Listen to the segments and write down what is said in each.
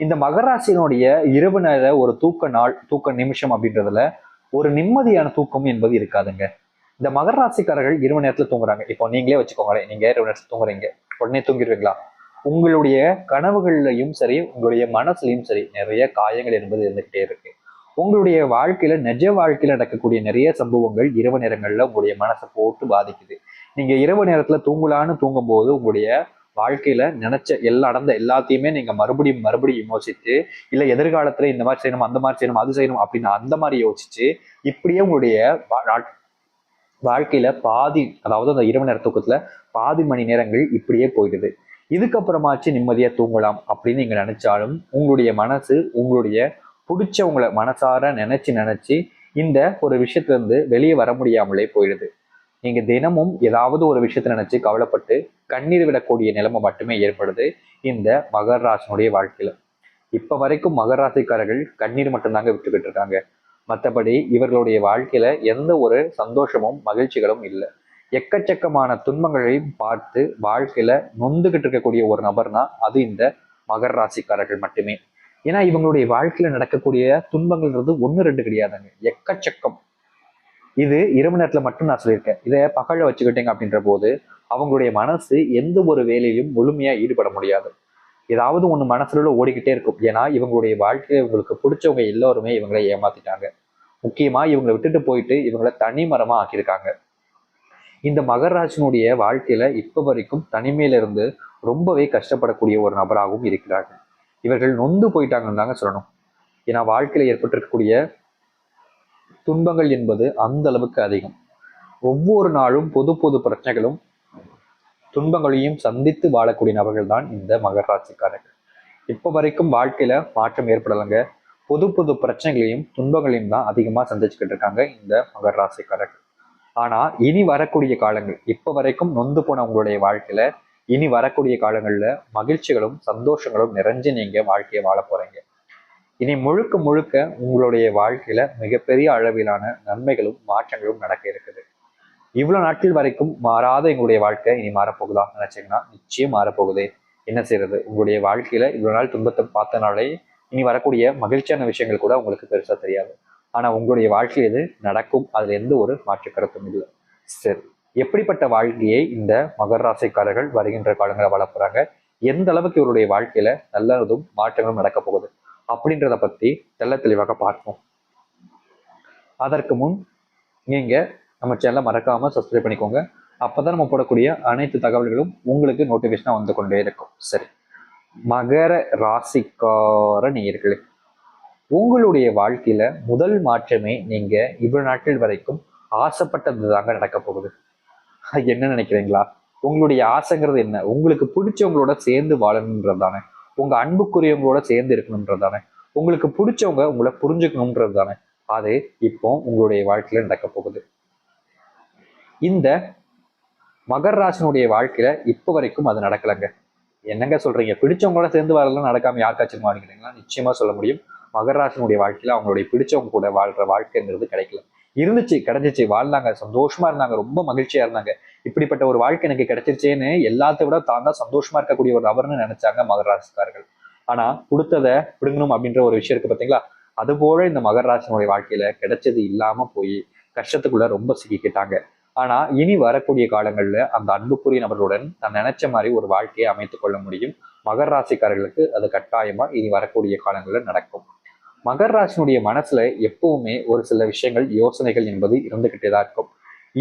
இந்த மகராசினுடைய இரவு நேர ஒரு தூக்க நாள் தூக்க நிமிஷம் அப்படின்றதுல ஒரு நிம்மதியான தூக்கம் என்பது இருக்காதுங்க. இந்த மகர ராசிக்காரர்கள் இரவு நேரத்தில் தூங்குறாங்க. இப்போ நீங்களே வச்சுக்கோங்களேன். நீங்க இரவு நேரத்தில் தூங்குறீங்க. உடனே தூங்கிடுவீங்களா? உங்களுடைய கனவுகள்லையும் சரி உங்களுடைய மனசுலையும் சரி நிறைய காயங்கள் என்பது இருந்துகிட்டே இருக்கு. உங்களுடைய வாழ்க்கையில நிஜ வாழ்க்கையில நடக்கக்கூடிய நிறைய சம்பவங்கள் இரவு நேரங்கள்ல உங்களுடைய மனசை போட்டு பாதிக்குது. நீங்க இரவு நேரத்துல தூங்கலான்னு தூங்கும்போது உங்களுடைய வாழ்க்கையில நினைச்ச எல்லா நடந்த எல்லாத்தையுமே நீங்க மறுபடியும் மறுபடியும் யோசிச்சு இல்ல எதிர்காலத்துல இந்த மாதிரி செய்யணும் அந்த மாதிரி செய்யணும் அது செய்யணும் அப்படின்னு அந்த மாதிரி யோசிச்சு இப்படியே உங்களுடைய வாழ்க்கையில பாதி அதாவது அந்த இரவு நேர தூக்கத்துல பாதி மணி நேரங்கள் இப்படியே போயிடுது. இதுக்கப்புறமாச்சு நிம்மதியா தூங்கலாம் அப்படின்னு நீங்க நினைச்சாலும் உங்களுடைய மனசு உங்களுடைய பிடிச்சவங்கள மனசார நினைச்சு நினைச்சு இந்த ஒரு விஷயத்துல இருந்து வெளியே வர முடியாமலே போயிடுது. நீங்கள் தினமும் ஏதாவது ஒரு விஷயத்த நினச்சி கவலைப்பட்டு கண்ணீர் விடக்கூடிய நிலைமை மட்டுமே ஏற்படுது இந்த மகர ராசினுடைய இப்போ வரைக்கும் மகர ராசிக்காரர்கள் கண்ணீர் மட்டும்தாங்க விட்டுக்கிட்டு இருக்காங்க. மற்றபடி இவர்களுடைய வாழ்க்கையில எந்த ஒரு சந்தோஷமும் மகிழ்ச்சிகளும் இல்லை. எக்கச்சக்கமான துன்பங்களையும் பார்த்து வாழ்க்கையில நொந்துகிட்டு இருக்கக்கூடிய ஒரு நபர்னா அது இந்த மகர ராசிக்காரர்கள் மட்டுமே. ஏன்னா இவங்களுடைய வாழ்க்கையில நடக்கக்கூடிய துன்பங்கள்ன்றது ஒன்று ரெண்டு கிடையாதுங்க. எக்கச்சக்கம். இது இரவு நேரத்துல மட்டும் நான் சொல்லியிருக்கேன். இதை பகல வச்சுக்கிட்டீங்க அப்படின்ற போது அவங்களுடைய மனசு எந்த ஒரு வேலையிலும் முழுமையா ஈடுபட முடியாது. ஏதாவது ஒண்ணு மனசுல ஓடிக்கிட்டே இருக்கும். ஏன்னா இவங்களுடைய வாழ்க்கையில இவங்களுக்கு பிடிச்சவங்க எல்லாருமே இவங்களை ஏமாத்திட்டாங்க. முக்கியமா இவங்களை விட்டுட்டு போயிட்டு இவங்களை தனி மரமாக ஆக்கியிருக்காங்க. இந்த மகராஜனுடைய வாழ்க்கையில இப்ப வரைக்கும் தனிமையில இருந்து ரொம்பவே கஷ்டப்படக்கூடிய ஒரு நபராகவும் இருக்கிறார்கள். இவர்கள் நொந்து போயிட்டாங்கன்னு தாங்க சொல்லணும். ஏன்னா வாழ்க்கையில ஏற்பட்டிருக்கக்கூடிய துன்பங்கள் என்பது அந்த அளவுக்கு அதிகம். ஒவ்வொரு நாளும் புது புது பிரச்சனைகளும் துன்பங்களையும் சந்தித்து வாழக்கூடிய நபர்கள் தான் இந்த மகர ராசிக்காரர்கள். வரைக்கும் வாழ்க்கையில மாற்றம் ஏற்படலைங்க. புது புது பிரச்சனைகளையும் துன்பங்களையும் தான் அதிகமாக சந்திச்சுக்கிட்டு இருக்காங்க இந்த மகர ராசிக்காரர்கள். ஆனால் இனி வரக்கூடிய காலங்கள் இப்போ வரைக்கும் நொந்து போன உங்களுடைய வாழ்க்கையில இனி வரக்கூடிய காலங்களில் மகிழ்ச்சிகளும் சந்தோஷங்களும் நிறைஞ்சு நீங்க வாழ்க்கையை வாழ போறீங்க. இனி முழுக்க முழுக்க உங்களுடைய வாழ்க்கையில மிகப்பெரிய அளவிலான நன்மைகளும் மாற்றங்களும் நடக்க இருக்குது. இவ்வளவு நாட்கள் வரைக்கும் மாறாத எங்களுடைய வாழ்க்கை இனி மாறப்போகுதா நினைச்சீங்கன்னா நிச்சயம் மாறப்போகுது. என்ன செய்யறது? உங்களுடைய வாழ்க்கையில இவ்வளவு நாள் துன்பத்தை பார்த்தனாலே இனி வரக்கூடிய மகிழ்ச்சியான விஷயங்கள் கூட உங்களுக்கு பெருசா தெரியாது. ஆனா உங்களுடைய வாழ்க்கையில் இது நடக்கும்? அதுல எந்த ஒரு மாற்று கருத்தும் இல்லை. சரி எப்படிப்பட்ட வாழ்க்கையை இந்த மகர ராசிக்காரர்கள் வருகின்ற காலங்களை வளர்ப்புறாங்க எந்த அளவுக்கு இவருடைய வாழ்க்கையில நல்லதும் மாற்றங்களும் நடக்க போகுது? அப்படின்றத பத்தி தெள்ள தெளிவாக பார்ப்போம். அதற்கு முன் நீங்க நம்ம சேனலை மறக்காம சப்ஸ்கிரைப் பண்ணிக்கோங்க. அப்பதான் நம்ம போடக்கூடிய அனைத்து தகவல்களும் உங்களுக்கு நோட்டிபிகேஷனா வந்து கொண்டே இருக்கும். சரி. மகர ராசிக்கார நேயர்களே உங்களுடைய வாழ்க்கையில முதல் மாற்றமே நீங்க இவ்வளவு நாட்கள் வரைக்கும் ஆசைப்பட்டது தாங்க நடக்க போகுது. அது என்ன நினைக்கிறீங்களா? உங்களுடைய ஆசைங்கிறது என்ன? உங்களுக்கு பிடிச்சவங்களோட சேர்ந்து வாழணுன்றது தானே உங்க அன்புக்குரியவங்களோட சேர்ந்து இருக்கணும்ன்றது தானே. உங்களுக்கு பிடிச்சவங்க உங்களை புரிஞ்சுக்கணுன்றது தானே. அது இப்போ உங்களுடைய வாழ்க்கையில நடக்க போகுது. இந்த மகர் ராசினுடைய வாழ்க்கையில இப்போ வரைக்கும் அது நடக்கலைங்க. என்னங்க சொல்றீங்க? பிடிச்சவங்களோட சேர்ந்து வாழலாம் நடக்காம யாருக்காச்சும் வாங்கிக்கிறீங்களா நிச்சயமா சொல்ல முடியும். மகர் ராசினுடைய வாழ்க்கையில அவங்களுடைய பிடிச்சவங்க கூட வாழ்ற வாழ்க்கைங்கிறது கிடைக்கல. இருந்துச்சு கிடைச்சிச்சு. வாழ்ந்தாங்க சந்தோஷமா இருந்தாங்க ரொம்ப மகிழ்ச்சியா இருந்தாங்க. இப்படிப்பட்ட ஒரு வாழ்க்கை எனக்கு கிடைச்சிருச்சேன்னு எல்லாத்த விட தான் தான் சந்தோஷமா இருக்கக்கூடிய ஒரு நபர்னு நினைச்சாங்க மகராசிக்காரர்கள் ஆனா கொடுத்ததை பிடுங்கணும் அப்படின்ற ஒரு விஷயம் இருக்கு பாத்தீங்களா? அது போல இந்த மகராசனுடைய வாழ்க்கையில கிடைச்சது இல்லாம போய் கஷ்டத்துக்குள்ள ரொம்ப சிக்கிக்கிட்டாங்க. ஆனா இனி வரக்கூடிய காலங்கள்ல அந்த அன்புக்குரிய நபர்களுடன் நான் நினைச்ச மாதிரி ஒரு வாழ்க்கையை அமைத்துக் கொள்ள முடியும். மகர ராசிக்காரர்களுக்கு அது கட்டாயமா இனி வரக்கூடிய காலங்களில் நடக்கும். மகர் ராசினுடைய மனசுல எப்பவுமே ஒரு சில விஷயங்கள் யோசனைகள் என்பது இருந்துகிட்டே தான் இருக்கும்.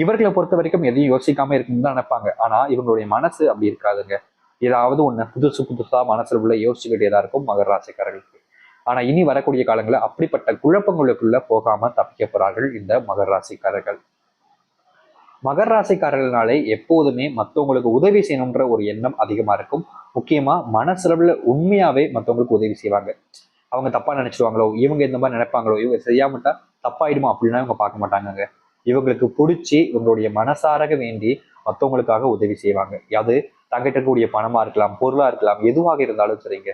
இவர்களை பொறுத்த வரைக்கும் எதையும் யோசிக்காம இருக்குன்னு தான் நினைப்பாங்க. ஆனா இவங்களுடைய மனசு அப்படி இருக்காதுங்க. ஏதாவது ஒண்ணு புதுசு புதுசா மனசுல உள்ள யோசிச்சுக்கிட்டே தான் இருக்கும் மகர் ராசிக்காரர்களுக்கு. ஆனா இனி வரக்கூடிய காலங்களில் அப்படிப்பட்ட குழப்பங்களுக்குள்ள போகாம தப்பிக்க போறார்கள் இந்த மகர் ராசிக்காரர்கள். மகர் ராசிக்காரர்கள்னாலே எப்போதுமே மற்றவங்களுக்கு உதவி செய்யணுன்ற ஒரு எண்ணம் அதிகமா இருக்கும். முக்கியமா மனசளவுல உண்மையாவே மற்றவங்களுக்கு உதவி செய்வாங்க. அவங்க தப்பா நினைச்சிருவாங்களோ இவங்க இந்த மாதிரி நினைப்பாங்களோ இவங்க செய்யாமட்டா தப்பாயிடுமா அப்படின்னா இவங்க பார்க்க மாட்டாங்க இவங்களுக்கு பிடிச்சி இவங்களுடைய மனசாரக வேண்டி மற்றவங்களுக்காக உதவி செய்வாங்க. அது தங்கிட்ட இருக்கக்கூடிய பணமா இருக்கலாம் பொருளா இருக்கலாம் எதுவாக இருந்தாலும் சரிங்க.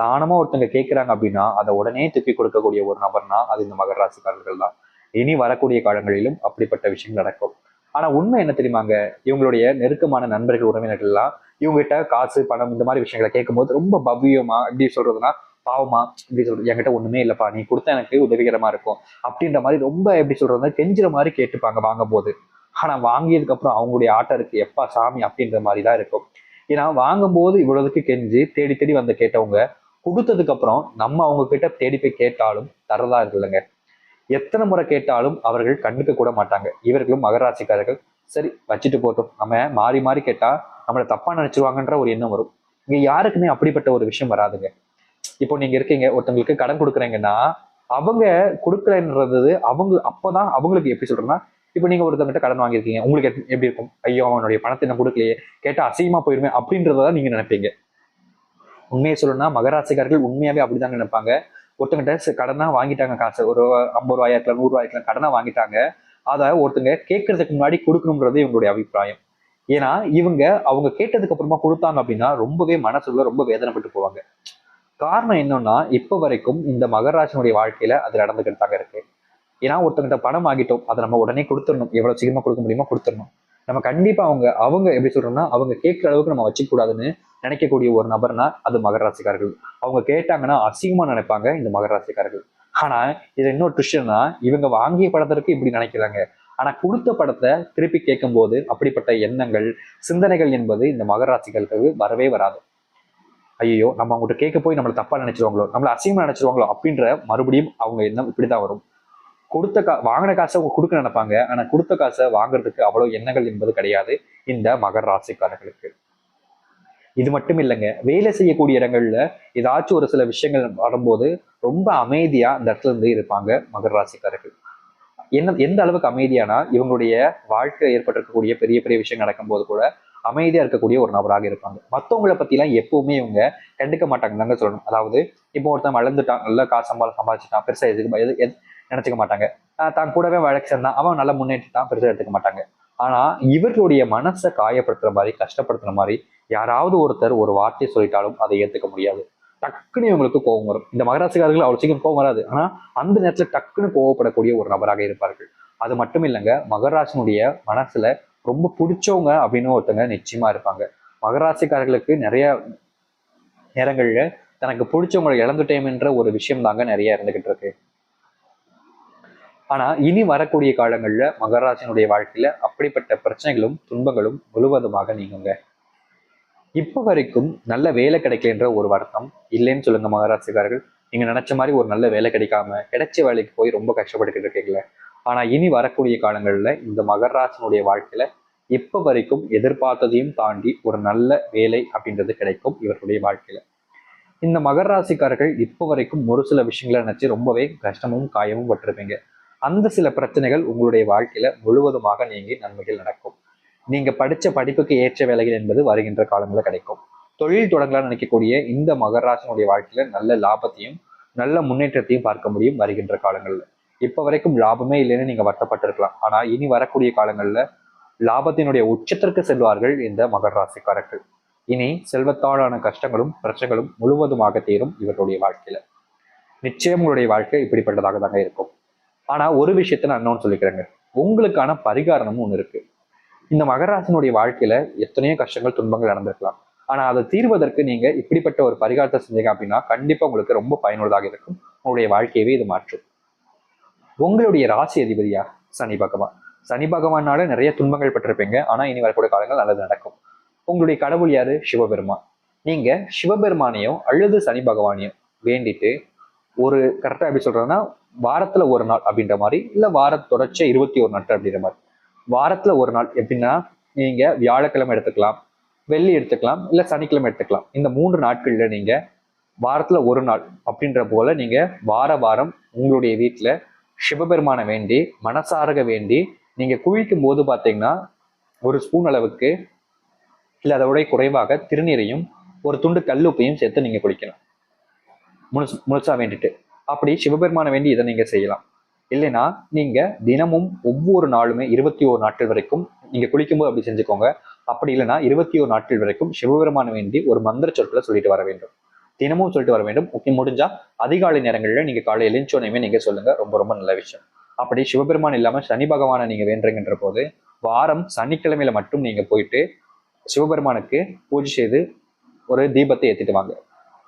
தானமா ஒருத்தங்க கேட்குறாங்க அப்படின்னா அதை உடனே தூக்கி கொடுக்கக்கூடிய ஒரு நபர்னா அது இந்த மகர ராசிக்காரர்கள் தான். இனி வரக்கூடிய காலங்களிலும் அப்படிப்பட்ட விஷயங்கள் நடக்கும். ஆனா உண்மை என்ன தெரியுமாங்க? இவங்களுடைய நெருக்கமான நண்பர்கள் உறவினர்கள்லாம் இவங்ககிட்ட காசு பணம் இந்த மாதிரி விஷயங்களை கேட்கும்போது ரொம்ப பவ்யமா எப்படி சொல்றதுன்னா பாவமா இப்படி சொல்றது என்கிட்ட ஒண்ணுமே இல்லப்பா நீ கொடுத்தா எனக்கு உதவிகரமா இருக்கும். அப்படின்ற மாதிரி ரொம்ப எப்படி சொல்றது கெஞ்சுற மாதிரி கேட்டுப்பாங்க வாங்கும் போது ஆனா வாங்கியதுக்கு அப்புறம் அவங்களுடைய ஆட்டம் இருக்கு எப்பா சாமி அப்படின்ற மாதிரி தான் இருக்கும். ஏன்னா வாங்கும்போது இவ்வளவுக்கு கெஞ்சி தேடி தேடி வந்து கேட்டவங்க கொடுத்ததுக்கு அப்புறம் நம்ம அவங்க கிட்ட தேடி போய் கேட்டாலும் தரதா இல்லைங்க எத்தனை முறை கேட்டாலும் அவர்கள் கண்டுக்க கூட மாட்டாங்க. இவர்களும் மகராசிக்காரர்கள் சரி வச்சுட்டு போட்டோம். நம்ம மாறி மாறி கேட்டா நம்மளை தப்பா நினைச்சிருவாங்கன்ற ஒரு எண்ணம் வரும். இங்க யாருக்குமே அப்படிப்பட்ட ஒரு விஷயம் வராதுங்க. இப்போ நீங்க இருக்கீங்க ஒருத்தவங்களுக்கு கடன் கொடுக்குறீங்கன்னா அவங்க கொடுக்குறன்றது அவங்க அப்பதான் அவங்களுக்கு எப்படி சொல்றேன்னா இப்போ நீங்க ஒருத்தவங்கிட்ட கடன் வாங்கியிருக்கீங்க உங்களுக்கு எப்படி- இருக்கும்? ஐயோ அவனுடைய பணத்தை நான் கொடுக்கலையே கேட்டா அசிங்கமா போயிருமே அப்படின்றதான் நீங்க நினைப்பீங்க. உண்மையை சொல்லணும்னா மகராசிக்காரர்கள் உண்மையாவே அப்படிதான் நினைப்பாங்க. ஒருத்தங்கிட்ட கடனா வாங்கிட்டாங்க காசு ஒரு ஐம்பது ரூபாயா இருக்கலாம் நூறு ரூபாய் இருக்கலாம் கடனா வாங்கிட்டாங்க. அதை ஒருத்தங்க கேட்கறதுக்கு முன்னாடி கொடுக்கணும்ன்றது இவங்களுடைய அபிப்பிராயம். ஏன்னா இவங்க அவங்க கேட்டதுக்கு அப்புறமா கொடுத்தாங்க அப்படின்னா ரொம்பவே மனசுல ரொம்ப வேதனைப்பட்டு போவாங்க. காரணம் என்னன்னா இப்போ வரைக்கும் இந்த மகராஜனுடைய வாழ்க்கையில அது நடந்துகிட்டு தாங்க இருக்கு. ஏன்னா ஒருத்தங்கிட்ட பணம் ஆகிட்டோம் அதை நம்ம உடனே கொடுத்துடணும். எவ்வளவு சீக்கிரமா கொடுக்க முடியுமோ கொடுத்துடணும். நம்ம கண்டிப்பா அவங்க அவங்க எப்படி சொல்றோம்னா அவங்க கேட்கிற அளவுக்கு நம்ம வச்சுக்க கூடாதுன்னு நினைக்கக்கூடிய ஒரு நபர்னா அது மகராசிக்காரர்கள். அவங்க கேட்டாங்கன்னா அசிங்கமா நினைப்பாங்க இந்த மகராசிக்காரர்கள். ஆனா இது இன்னொரு ட்விஷன்னா இவங்க வாங்கிய படத்திற்கு இப்படி நினைக்கிறாங்க. ஆனா கொடுத்த படத்தை திருப்பி கேட்கும்போது அப்படிப்பட்ட எண்ணங்கள் சிந்தனைகள் என்பது இந்த மகராசிகளுக்கு வரவே வராது. ஐயோ நம்ம அவங்ககிட்ட கேட்க போய் நம்மளை தப்பா நினைச்சிருவாங்களோ நம்மள அசிங்கமா நினைச்சிருவாங்களோ அப்படின்ற மறுபடியும் அவங்க எண்ணம் இப்படிதான் வரும். கொடுத்த கா வாங்கின காசை அவங்க கொடுக்க நினைப்பாங்க. ஆனா கொடுத்த காசை வாங்குறதுக்கு அவ்வளவு எண்ணங்கள் என்பது கிடையாது இந்த மகர் ராசிக்காரர்களுக்கு. இது மட்டும் இல்லைங்க வேலை செய்யக்கூடிய இடங்கள்ல ஏதாச்சும் ஒரு சில விஷயங்கள் வரும்போது ரொம்ப அமைதியா அந்த இடத்துல இருந்து இருப்பாங்க மகர ராசிக்காரர்கள். என்ன எந்த அளவுக்கு அமைதியானா இவங்களுடைய வாழ்க்கை ஏற்பட்டிருக்கக்கூடிய பெரிய பெரிய விஷயம் நடக்கும்போது கூட அமைதியாக இருக்கக்கூடிய ஒரு நபராக இருப்பாங்க. மற்றவங்களை பற்றிலாம் எப்பவுமே இவங்க கண்டுக்க மாட்டாங்க தாங்க சொல்லணும். அதாவது இப்போ ஒருத்தன் வளர்ந்துட்டான் நல்ல காசு சம்பாதி சம்பாதிச்சிட்டான் பெருசாக எதுக்கு எது எது நினச்சிக்க மாட்டாங்க. தான் கூடவே வழக்கு சேர்ந்தான் அவன் நல்லா முன்னேற்றிட்டான் பெருசாக எடுத்துக்க மாட்டாங்க. ஆனால் இவர்களுடைய மனசை காயப்படுத்துகிற மாதிரி கஷ்டப்படுத்துற மாதிரி யாராவது ஒருத்தர் ஒரு வார்த்தை சொல்லிட்டாலும் அதை ஏற்றுக்க முடியாது. டக்குன்னு இவங்களுக்கு கோபம் வரும். இந்த மகராசிக்காரர்கள் அவ்வளோ சீக்கிரம் கோபம் வராது. ஆனால் அந்த நேரத்தில் டக்குன்னு கோவப்படக்கூடிய ஒரு நபராக இருப்பார்கள். அது மட்டும் இல்லைங்க மகராசனுடைய மனசுல ரொம்ப பிடிச்சவங்க அப்படின்னு ஒருத்தங்க நிச்சயமா இருப்பாங்க. மகராசிக்காரர்களுக்கு நிறைய நேரங்கள்ல தனக்கு பிடிச்சவங்களை இழந்துட்டேம்ன்ற ஒரு விஷயம் தாங்க நிறைய இருந்துகிட்டு இருக்கு. ஆனா இனி வரக்கூடிய காலங்கள்ல மகராஜனுடைய வாழ்க்கையில அப்படிப்பட்ட பிரச்சனைகளும் துன்பங்களும் முழுவதுமாக நீங்குங்க. இப்ப வரைக்கும் நல்ல வேலை கிடைக்கலன்ற ஒரு வருத்தம் இல்லைன்னு சொல்லுங்க மகராசிக்காரர்கள். நீங்க நினைச்ச மாதிரி ஒரு நல்ல வேலை கிடைக்காம கிடைச்ச வேலைக்கு போய் ரொம்ப கஷ்டப்பட்டுக்கிட்டு இருக்கீங்களே. ஆனா இனி வரக்கூடிய காலங்கள்ல இந்த மகராசனுடைய வாழ்க்கையில இப்ப வரைக்கும் எதிர்பார்த்ததையும் தாண்டி ஒரு நல்ல வேலை அப்படின்றது கிடைக்கும் இவர்களுடைய வாழ்க்கையில. இந்த மகர ராசிக்காரர்கள் இப்போ வரைக்கும் ஒரு சில விஷயங்களை நினைச்சு ரொம்பவே கஷ்டமும் காயமும் பட்டிருப்பீங்க. அந்த சில பிரச்சனைகள் உங்களுடைய வாழ்க்கையில முழுவதுமாக நீங்கி நன்மைகள் நடக்கும். நீங்க படிச்ச படிப்புக்கு ஏற்ற வேலைகள் என்பது வருகின்ற காலங்களில் கிடைக்கும். தொழில் தொடங்கலாம்னு நினைக்கக்கூடிய இந்த மகராசனுடைய வாழ்க்கையில நல்ல லாபத்தையும் நல்ல முன்னேற்றத்தையும் பார்க்க முடியும் வருகின்ற காலங்கள்ல. இப்ப வரைக்கும் லாபமே இல்லைன்னு நீங்க வருத்தப்பட்டிருக்கலாம். ஆனா இனி வரக்கூடிய காலங்கள்ல லாபத்தினுடைய உச்சத்திற்கு செல்வார்கள் இந்த மகர ராசிக்காரர்கள். இனி செல்வத்தாலான கஷ்டங்களும் பிரச்சனைகளும் முழுவதுமாக தீரும் இவர்களுடைய வாழ்க்கையில. நிச்சயம் உங்களுடைய வாழ்க்கை இப்படிப்பட்டதாக தாங்க இருக்கும். ஆனா ஒரு விஷயத்த நான் இன்னொன்னு சொல்லிக்கிறேங்க. உங்களுக்கான பரிகாரமும் ஒண்ணு இருக்கு. இந்த மகராசனுடைய வாழ்க்கையில எத்தனையோ கஷ்டங்கள் துன்பங்கள் நடந்திருக்கலாம். ஆனா அதை தீர்வதற்கு நீங்க இப்படிப்பட்ட ஒரு பரிகாரத்தை செஞ்சீங்க அப்படின்னா கண்டிப்பா உங்களுக்கு ரொம்ப பயனுள்ளதாக இருக்கும். உங்களுடைய வாழ்க்கையவே இது மாற்றும். உங்களுடைய ராசி அதிபதியா? சனி பகவான். சனி பகவானால நிறைய துன்பங்கள் பட்டிருப்பீங்க ஆனா இனி வரக்கூடிய காலங்கள் நல்லது நடக்கும். உங்களுடைய கடவுள் யாரு? சிவபெருமான். நீங்க சிவபெருமானையும் அல்லது சனி பகவானையும் வேண்டிட்டு ஒரு கரெக்டா எப்படி சொல்றதுன்னா வாரத்துல ஒரு நாள் அப்படின்ற மாதிரி இல்ல வார தொடர்ச்ச இருபத்தி ஒரு நாட்கள் அப்படின்ற மாதிரி. வாரத்துல ஒரு நாள் எப்படின்னா நீங்க வியாழக்கிழமை எடுத்துக்கலாம் வெள்ளி எடுத்துக்கலாம் இல்ல சனிக்கிழமை எடுத்துக்கலாம். இந்த மூன்று நாட்கள்ல நீங்க வாரத்துல ஒரு நாள் அப்படின்ற போல நீங்க வார வாரம் உங்களுடைய வீட்டுல சிவபெருமானை வேண்டி மனசாரக வேண்டி நீங்கள் குவிக்கும் போது பார்த்தீங்கன்னா ஒரு ஸ்பூன் அளவுக்கு இல்லை அதை விட குறைவாக திருநீரையும் ஒரு துண்டு கல்லுப்பையும் சேர்த்து நீங்கள் குளிக்கலாம். முழுசு முழுசாக வேண்டிட்டு. அப்படி சிவபெருமானை வேண்டி இதை நீங்கள் செய்யலாம். இல்லைன்னா நீங்கள் தினமும் ஒவ்வொரு நாளுமே இருபத்தி ஓரு நாட்கள் வரைக்கும் நீங்கள் குளிக்கும்போது அப்படி செஞ்சுக்கோங்க. அப்படி இல்லைன்னா இருபத்தி ஓரு நாட்கள் வரைக்கும் சிவபெருமானை வேண்டி ஒரு மந்திர சொற்களை சொல்லிட்டு வர வேண்டும். தினமும் சொல்லிட்டு வர வேண்டும். ஓகே முடிஞ்சா அதிகாலை நேரங்களில் நீங்க காலை எழுந்தோனையுமே நீங்க சொல்லுங்க. ரொம்ப ரொம்ப நல்ல விஷயம். அப்படி சிவபெருமான் இல்லாம சனி பகவானை நீங்க வேண்டுறீங்கன்ற போது வாரம் சனிக்கிழமையில மட்டும் நீங்க போயிட்டு சிவபெருமானுக்கு பூஜை செய்து ஒரு தீபத்தை ஏத்திட்டு வாங்க.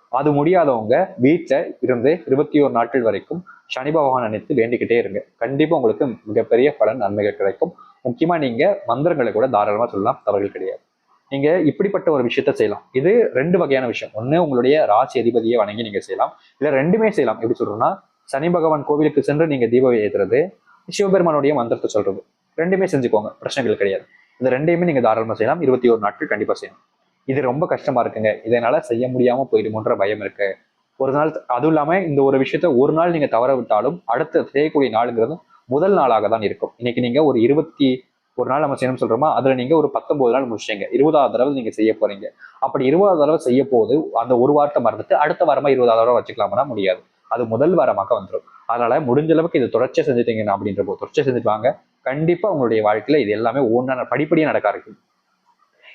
அது முடியாதவங்க வீட்டில் இருந்து இருபத்தி ஒரு நாட்கள் வரைக்கும் சனி பகவான் நினைத்து வேண்டிக்கிட்டே இருங்க. கண்டிப்பா உங்களுக்கு மிகப்பெரிய பலன் நன்மைகள் கிடைக்கும். முக்கியமா நீங்க மந்திரங்களை கூட தாராளமா சொல்லலாம். தவறுகள் கிடையாது. நீங்க இப்படிப்பட்ட ஒரு விஷயத்த செய்யலாம். இது ரெண்டு வகையான விஷயம். ஒண்ணு உங்களுடைய ராசி அதிபதியை வணங்கி நீங்க செய்யலாம். இல்ல ரெண்டுமே செய்யலாம். எப்படி சொல்றோம்னா சனி பகவான் கோவிலுக்கு சென்று நீங்க தீபம் ஏற்றுறது சிவபெருமானுடைய மந்திரத்தை சொல்றது. ரெண்டுமே செஞ்சுக்கோங்க. பிரச்சனைகள் கிடையாது. இந்த ரெண்டையுமே நீங்க தாராளமா செய்யலாம். இருபத்தி ஒரு நாட்கள் கண்டிப்பா செய்யணும் இது ரொம்ப கஷ்டமா இருக்குங்க. இதனால செய்ய முடியாம போயிடுமோன்ற பயம் இருக்கு. ஒரு நாள் அதுவும் இல்லாம இந்த ஒரு விஷயத்த ஒரு நாள் நீங்க தவற விட்டாலும் அடுத்த செய்யக்கூடிய நாளுங்கிறது முதல் நாளாக தான் இருக்கும். இன்னைக்கு நீங்க ஒரு இருபத்தி ஒரு நாள் நம்ம செய்யணும்னு சொல்கிறோமா அதுல நீங்க ஒரு பத்தொன்பது நாள் முடிச்சிங்க இருபதாவது தடவை நீங்க செய்ய போறீங்க. அப்படி இருபதாவது தடவை செய்ய போது அந்த ஒரு வாரத்தை மறந்துட்டு அடுத்த வாரமா இருபதாவது தடவை வச்சுக்கலாம்னா முடியாது. அது முதல் வாரமாக வந்துடும் அதனால முடிஞ்ச அளவுக்கு இது தொடர்ச்சியா செஞ்சுட்டீங்கன்னா அப்படின்ற போது தொடர்ச்சியா செஞ்சுட்டு வாங்க. கண்டிப்பா உங்களுடைய வாழ்க்கையில இது எல்லாமே ஒன்றா படிப்படியா நடக்க ஆரம்பிக்கும்.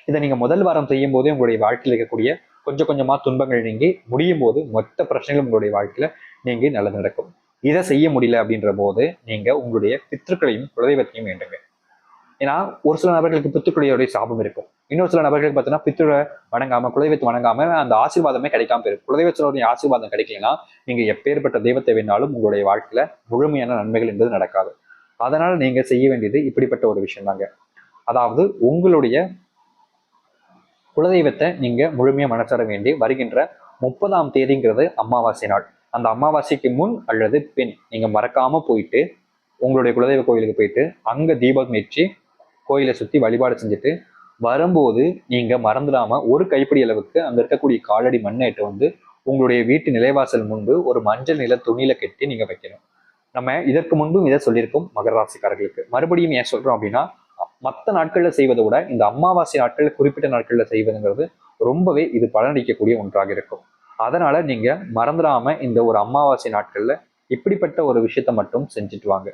இதை நீங்க முதல் வாரம் செய்யும் போதே உங்களுடைய வாழ்க்கையில் இருக்கக்கூடிய கொஞ்சம் கொஞ்சமா துன்பங்கள் நீங்கி முடியும் போது மொத்த பிரச்சனைகளும் உங்களுடைய வாழ்க்கையில நீங்க நல்லது நடக்கும். இதை செய்ய முடியல அப்படின்ற போது நீங்க உங்களுடைய பித்திருக்களையும் குலதெய்வத்தையும் வேண்டுங்க. ஏன்னா ஒரு சில நபர்களுக்கு பித்துக்குழியோடைய சாபம் இருக்கும். இன்னொரு சில நபர்களுக்கு பார்த்தீங்கன்னா பித்துரை வணங்காம குலதெய்வத்தை வணங்காம அந்த ஆசீர்வாதமே கிடைக்காம போயிடும் குலதெய்வத்தினுடைய ஆசீர்வாதம் கிடைக்கலனா நீங்க எப்பேற்பட்ட தெய்வத்தை வேணாலும் உங்களுடைய வாழ்க்கையில முழுமையான நன்மைகள் என்பது நடக்காது. அதனால நீங்க செய்ய வேண்டியது இப்படிப்பட்ட ஒரு விஷயம் தாங்க. அதாவது உங்களுடைய குலதெய்வத்தை நீங்க முழுமையா மனசார வேண்டி வருகின்ற முப்பதாம் தேதிங்கிறது அமாவாசை நாள். அந்த அமாவாசைக்கு முன் அல்லது பின் நீங்க மறக்காம போயிட்டு உங்களுடைய குலதெய்வ கோயிலுக்கு போயிட்டு அங்க தீபம் ஏற்றி கோயிலை சுற்றி வழிபாடு செஞ்சுட்டு வரும்போது நீங்கள் மறந்துடாமல் ஒரு கைப்பிடி அளவுக்கு அங்கே இருக்கக்கூடிய காலடி மண்ணேட்டு வந்து உங்களுடைய வீட்டு நிலைவாசல் முன்பு ஒரு மஞ்சள் நில துணியில கட்டி நீங்கள் வைக்கணும். நம்ம இதற்கு முன்பும் இதை சொல்லியிருக்கோம் மகர ராசிக்காரர்களுக்கு. மறுபடியும் ஏன் சொல்கிறோம் அப்படின்னா மற்ற நாட்களில் செய்வதை விட இந்த அமாவாசை நாட்களில் குறிப்பிட்ட நாட்களில் செய்வதுங்கிறது ரொம்பவே இது பலனளிக்கக்கூடிய ஒன்றாக இருக்கும். அதனால நீங்க மறந்துடாம இந்த ஒரு அமாவாசை நாட்கள்ல இப்படிப்பட்ட ஒரு விஷயத்த மட்டும் செஞ்சுட்டு வாங்க.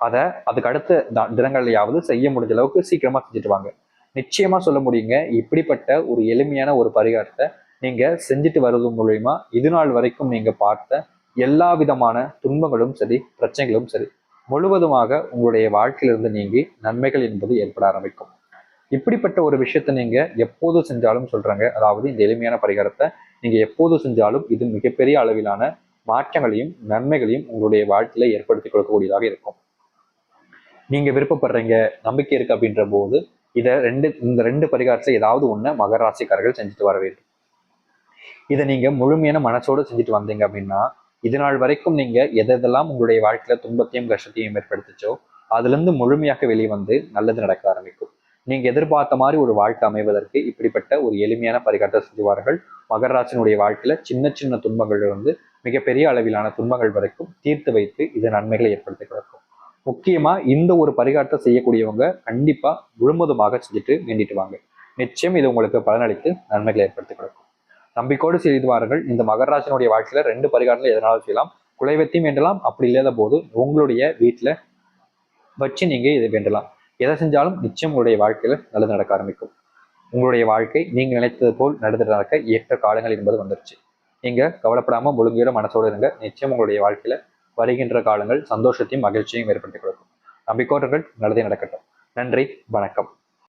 அதை அதுக்கு அடுத்த தினங்கள்லையாவது செய்ய முடிஞ்ச அளவுக்கு சீக்கிரமா செஞ்சுட்டு வாங்க நிச்சயமா சொல்ல முடியுங்க இப்படிப்பட்ட ஒரு எளிமையான ஒரு பரிகாரத்தை நீங்க செஞ்சுட்டு வர்றது மூலயமா இது நாள் வரைக்கும் நீங்க பார்த்த எல்லா விதமான துன்பங்களும் சரி பிரச்சனைகளும் சரி முழுவதுமாக உங்களுடைய வாழ்க்கையிலிருந்து நீங்கி நன்மைகள் என்பது ஏற்பட ஆரம்பிக்கும். இப்படிப்பட்ட ஒரு விஷயத்த நீங்க எப்போது செஞ்சாலும் சொல்றாங்க அதாவது இந்த எளிமையான பரிகாரத்தை நீங்க எப்போது செஞ்சாலும் இது மிகப்பெரிய அளவிலான மாற்றங்களையும் நன்மைகளையும் உங்களுடைய வாழ்க்கையில ஏற்படுத்தி கொடுக்கக்கூடியதாக இருக்கும். நீங்க விருப்பப்படுறீங்க நம்பிக்கை இருக்கு அப்படின்ற போது இதை ரெண்டு இந்த ரெண்டு பரிகாரத்தை ஏதாவது ஒன்று மகர ராசிக்காரர்கள் செஞ்சுட்டு வர வேண்டும். இதை நீங்க முழுமையான மனசோடு செஞ்சுட்டு வந்தீங்க அப்படின்னா இது நாள் வரைக்கும் நீங்க எதெல்லாம் உங்களுடைய வாழ்க்கையில துன்பத்தையும் கஷ்டத்தையும் ஏற்படுத்துச்சோ அதுலேருந்து முழுமையாக வெளியே வந்து நல்லது நடக்க ஆரம்பிக்கும். நீங்க எதிர்பார்த்த மாதிரி ஒரு வாழ்க்கை அமைவதற்கு இப்படிப்பட்ட ஒரு எளிமையான பரிகாரத்தை செஞ்சுவார்கள். மகராசினுடைய வாழ்க்கையில சின்ன சின்ன துன்பங்கள் இருந்து மிகப்பெரிய அளவிலான துன்பங்கள் வரைக்கும் தீர்த்து வைத்து இது நன்மைகளை ஏற்படுத்தி கொடுக்கும். முக்கியமாக இந்த ஒரு பரிகாரத்தை செய்யக்கூடியவங்க கண்டிப்பாக முழுவதுமாக செஞ்சுட்டு வேண்டிட்டு வாங்க. நிச்சயம் இது உங்களுக்கு பலனளித்து நன்மைகளை ஏற்படுத்தி கொடுக்கும். நம்பிக்கோடு செய்துவார்கள் இந்த மகராஜனுடைய வாழ்க்கையில் ரெண்டு பரிகாரங்கள் எதனாலும் செய்யலாம். குலைவத்தையும் வேண்டலாம். அப்படி இல்லாத போது உங்களுடைய வீட்டில் வச்சு நீங்கள் இதை வேண்டலாம். எதை செஞ்சாலும் நிச்சயம் உங்களுடைய வாழ்க்கையில் நல்லது நடக்க ஆரம்பிக்கும். உங்களுடைய வாழ்க்கை நீங்கள் நினைத்தது போல் நடந்து நடக்க ஏற்ற காலங்கள் என்பது வந்துருச்சு. நீங்கள் கவலைப்படாமல் முழுங்கியோட மனசோடு இருங்க. நிச்சயம் உங்களுடைய வாழ்க்கையில் வருகின்ற காலங்கள் சந்தோஷத்தையும் மகிழ்ச்சியும் ஏற்படுத்தி கொடுக்கும். நம்பிக்கோட்டர்கள் நல்லதே நடக்கட்டும். நன்றி வணக்கம்.